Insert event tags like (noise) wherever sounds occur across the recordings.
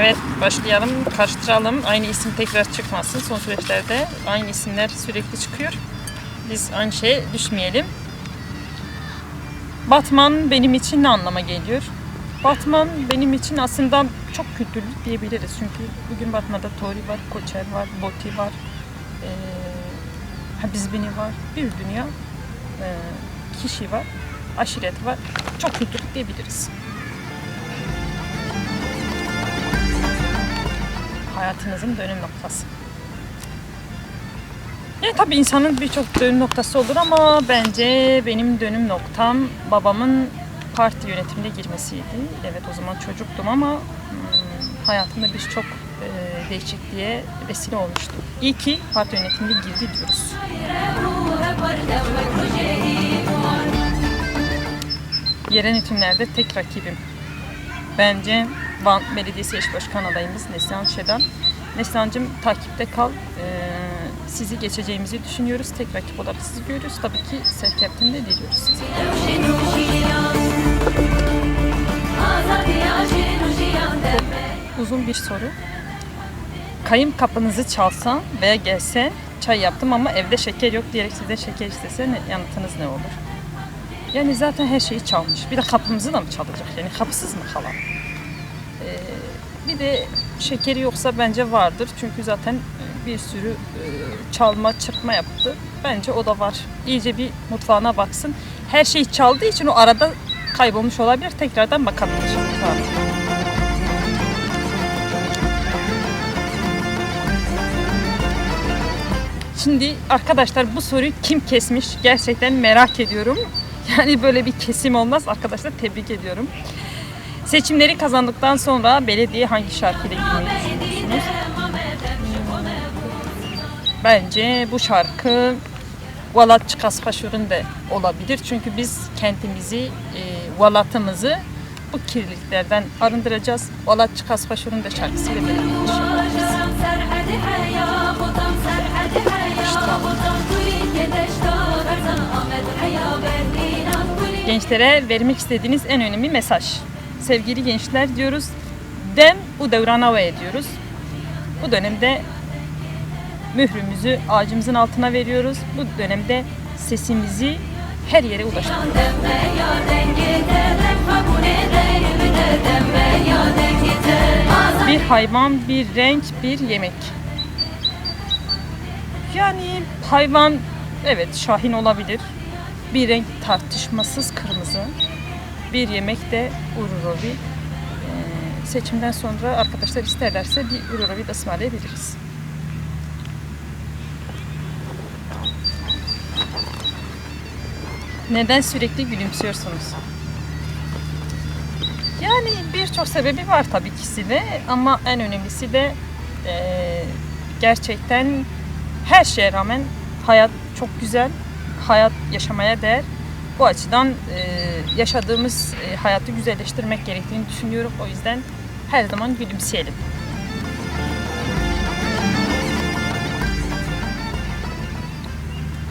Evet başlayalım, karıştıralım. Aynı isim tekrar çıkmasın. Son süreçlerde aynı isimler sürekli çıkıyor. Biz aynı şeye düşmeyelim. Batman benim için ne anlama geliyor? Batman benim için aslında çok kültürlü diyebiliriz. Çünkü bugün Batman'da Tori var, Koçer var, Boti var, eee Habizbini var. Bir dünya eee, kişi var, aşiret var. Çok kültürlü diyebiliriz. Hayatınızın dönüm noktası. Yani tabii insanın birçok dönüm noktası olur ama bence benim dönüm noktam babamın parti yönetimine girmesiydi. Evet o zaman çocuktum ama hmm, hayatımda birçok e, değişikliğe vesile olmuştu. İyi ki parti yönetimine girdi diyoruz. Yerel yönetimlerde tek rakibim. Bence Van Belediyesi Eş Başkan adayımız Neslihan Şedan. Neslihan'cığım takipte kal. Ee, sizi geçeceğimizi düşünüyoruz. Tek rakip olarak sizi görüyoruz. Tabii ki Serkep'ten de diliyoruz. Uzun bir soru. Kayın kapınızı çalsa veya gelse çay yaptım ama evde şeker yok diyerek size şeker istese ne- yanıtınız ne olur? Yani zaten her şeyi çalmış. Bir de kapımızı da mı çalacak? Yani kapısız mı kalan? Ee, bir de şekeri yoksa bence vardır. Çünkü zaten e, bir sürü e, çalma, çırpma yaptı. Bence o da var. İyice bir mutfağına baksın. Her şeyi çaldığı için o arada kaybolmuş olabilir. Tekrardan bakabilir. Tamam. Şimdi arkadaşlar bu soruyu kim kesmiş gerçekten merak ediyorum. Yani böyle bir kesim olmaz arkadaşlar tebrik ediyorum. Seçimleri kazandıktan sonra belediye hangi şarkıyla girmeyi düşünüyorsunuz? Bence bu şarkı Valat Çıkas Paşur'un da olabilir. Çünkü biz kentimizi, e, Valat'ımızı bu kirliliklerden arındıracağız. Valat Çıkas Paşur'un da şarkısıyla belediye Gençlere vermek istediğiniz en önemli mesaj. Sevgili gençler diyoruz. Dem bu devrana ediyoruz. Bu dönemde mührümüzü ağacımızın altına veriyoruz. Bu dönemde sesimizi her yere ulaştırıyoruz. Bir hayvan, bir renk, bir yemek. Yani hayvan evet şahin olabilir. Bir renk tartışmasız kırmızı. Bir yemek de ururovi. Ee, seçimden sonra arkadaşlar isterlerse bir ururovi de ısmarlayabiliriz. Neden sürekli gülümsüyorsunuz? Yani birçok sebebi var tabii ki de ama en önemlisi de eee, gerçekten her şeye rağmen hayat çok güzel, hayat yaşamaya değer. Bu açıdan eee, yaşadığımız eee, hayatı güzelleştirmek gerektiğini düşünüyorum. O yüzden her zaman gülümseyelim.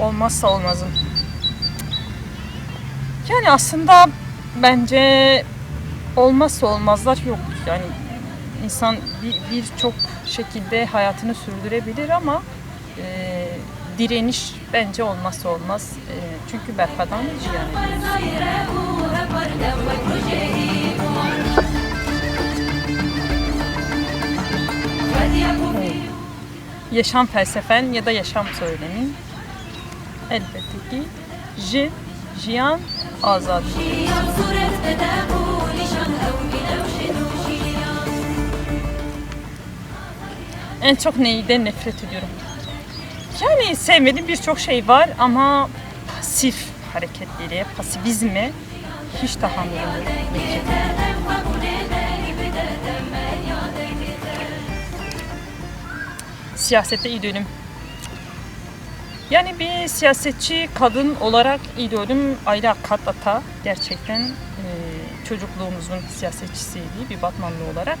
Olmazsa olmazım. Yani aslında bence olmazsa olmazlar yok. Yani insan bir- birçok şekilde hayatını sürdürebilir ama e, direniş bence olmazsa olmaz. E, çünkü berfadan yani. Yaşam felsefen ya da yaşam söylemin elbette ki J, Jiyan, Azad. En çok neyden nefret ediyorum? Yani sevmediğim birçok şey var ama pasif hareketlere, pasifizme hiç tahammülüm yok. Siyasette idolüm. Yani bir siyasetçi kadın olarak idolüm Ayla Katata gerçekten çocukluğumuzun siyasetçisiydi bir Batmanlı olarak.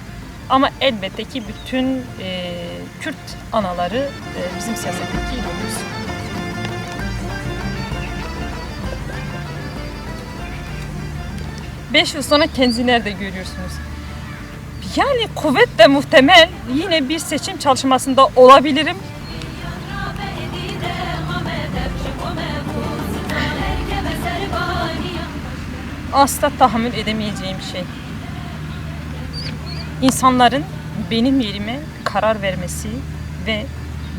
Ama elbette ki bütün e, Kürt anaları e, bizim siyasetteki idolümüz. Beş yıl sonra kendinizi nerede görüyorsunuz? Yani kuvvetle muhtemel yine bir seçim çalışmasında olabilirim. Asla tahammül edemeyeceğim şey. İnsanların benim yerime karar vermesi ve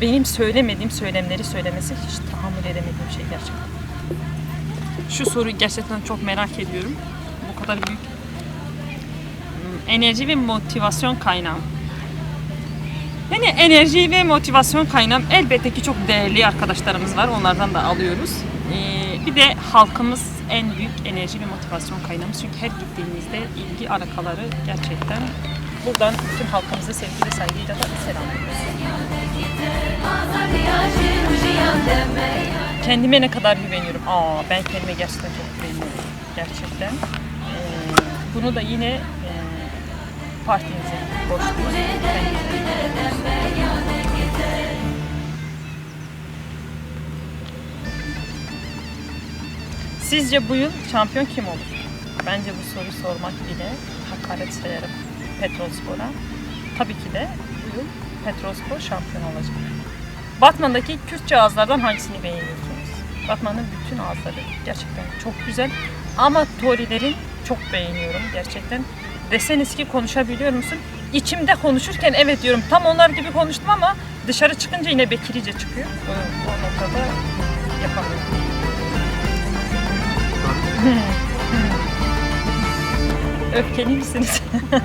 benim söylemediğim söylemleri söylemesi hiç tahammül edemediğim şey gerçekten. Şu soruyu gerçekten çok merak ediyorum. Bu kadar büyük Hmm, enerji ve motivasyon kaynağım. Yani enerji ve motivasyon kaynağım elbette ki çok değerli arkadaşlarımız var. Onlardan da alıyoruz. Ee, bir de halkımız en büyük enerji ve motivasyon kaynağımız. Çünkü her gittiğimizde ilgi alakaları gerçekten buradan bütün halkımızı sevgi ve saygıyla da selamlıyoruz. Kendime ne kadar güveniyorum. Aa ben kendime gerçekten çok güveniyorum. Gerçekten. Ee, bunu da yine e, partimize borçluyuz. Sizce bu yıl şampiyon kim olur? Bence bu soruyu sormak bile hakaret sayarım Petrolspor'a. Tabii ki de bu yıl Petrolspor şampiyon olacak. Batman'daki Kürtçe ağızlardan hangisini beğeniyorsunuz? Batman'ın bütün ağızları gerçekten çok güzel. Ama Torilerin çok beğeniyorum gerçekten. Deseniz ki konuşabiliyor musun? İçimde konuşurken evet diyorum tam onlar gibi konuştum ama dışarı çıkınca yine Bekirice çıkıyor. O, o noktada yapamıyorum. Öfkeli misiniz? (laughs)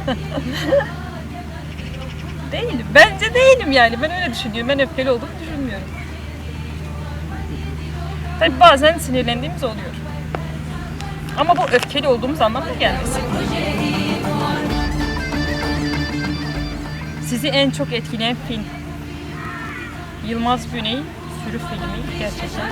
değilim. Bence değilim yani. Ben öyle düşünüyorum. Ben öfkeli olduğumu düşünmüyorum. Tabii bazen sinirlendiğimiz oluyor. Ama bu öfkeli olduğumuz anlamına gelmesin. Sizi en çok etkileyen film? Yılmaz Güney sürü filmi gerçekten.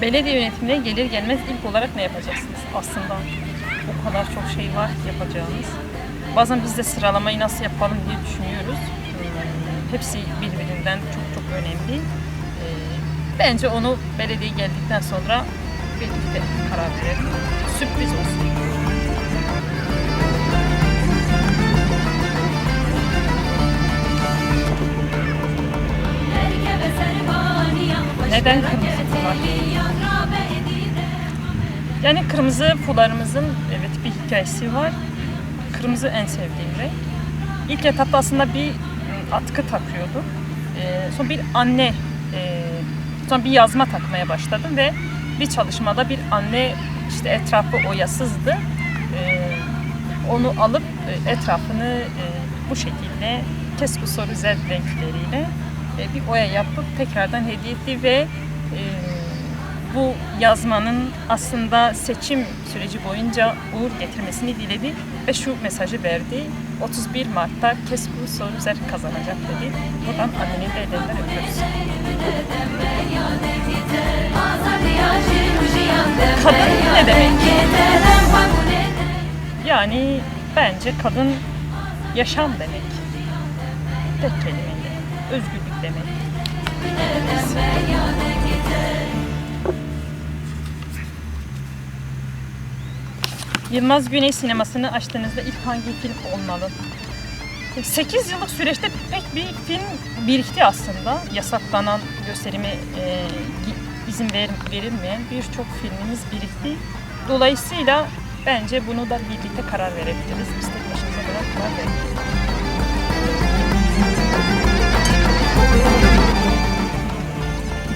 Belediye yönetimine gelir gelmez ilk olarak ne yapacaksınız? Aslında o kadar çok şey var yapacağımız. Bazen biz de sıralamayı nasıl yapalım diye düşünüyoruz. Hmm, Hepsi birbirinden çok çok önemli. Ee, Bence onu belediye geldikten sonra birlikte karar verelim. Sürpriz olsun. Neden kırmızı? Yani kırmızı fularımızın evet bir hikayesi var. Kırmızı en sevdiğim renk. İlk etapta aslında bir ım, atkı takıyordum. Ee, sonra bir anne, e, sonra bir yazma takmaya başladım ve bir çalışmada bir anne işte etrafı oyasızdı. Ee, onu alıp etrafını e, bu şekilde keskusor güzel renkleriyle bir oya yapıp tekrardan hediye etti ve e, bu yazmanın aslında seçim süreci boyunca uğur getirmesini diledi ve şu mesajı verdi. 31 Mart'ta Kesku Soruzer kazanacak dedi. Buradan annenin de ellerinden öpüyoruz. Kadın ne demek? Yani bence kadın yaşam demek. Tek kelimeyle. Özgürlük demek. Yılmaz Güney sinemasını açtığınızda ilk hangi film olmalı? 8 yıllık süreçte pek bir film birikti aslında. Yasaklanan gösterime e, izin ver, verilmeyen birçok filmimiz birikti. Dolayısıyla bence bunu da birlikte karar verebiliriz. Biz tek başımıza karar.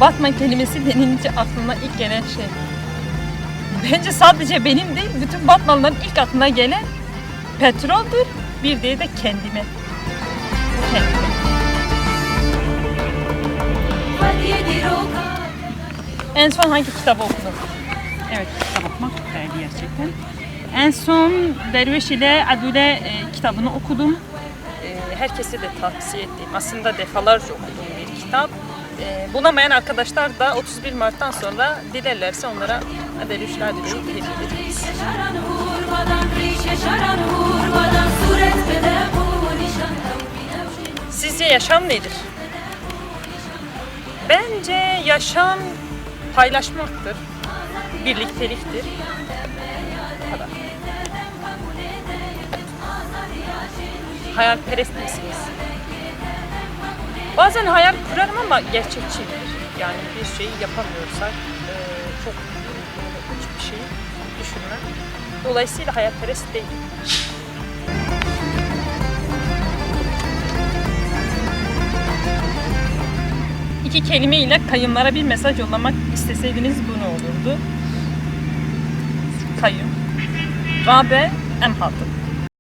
Batman kelimesi denince aklına ilk gelen şey. Bence sadece benim değil, bütün Batmanların ilk aklına gelen petroldür. Bir diğeri de kendime. Kendime. En son hangi kitabı okudun? Evet, kitap okumak değerli gerçekten. En son Derviş ile Adule e, kitabını okudum. Herkese de tavsiye ettiğim, aslında defalarca okuduğum bir kitap. E, bulamayan arkadaşlar da 31 Mart'tan sonra dilerlerse onlara Derviş ile Adule'yi hediye ederiz. Siz Sizce yaşam nedir? Bence yaşam paylaşmaktır. Birlikteliktir. Bu kadar. Hayalperest misiniz? Bazen hayal kurarım ama gerçekçiyimdir. Yani bir şeyi yapamıyorsak eee, çok hiçbir şey düşünmem. Dolayısıyla hayalperest değilim. İki kelime ile kayınlara bir mesaj yollamak isteseydiniz bu ne olurdu? Kayın. Rabe Emhat'ı.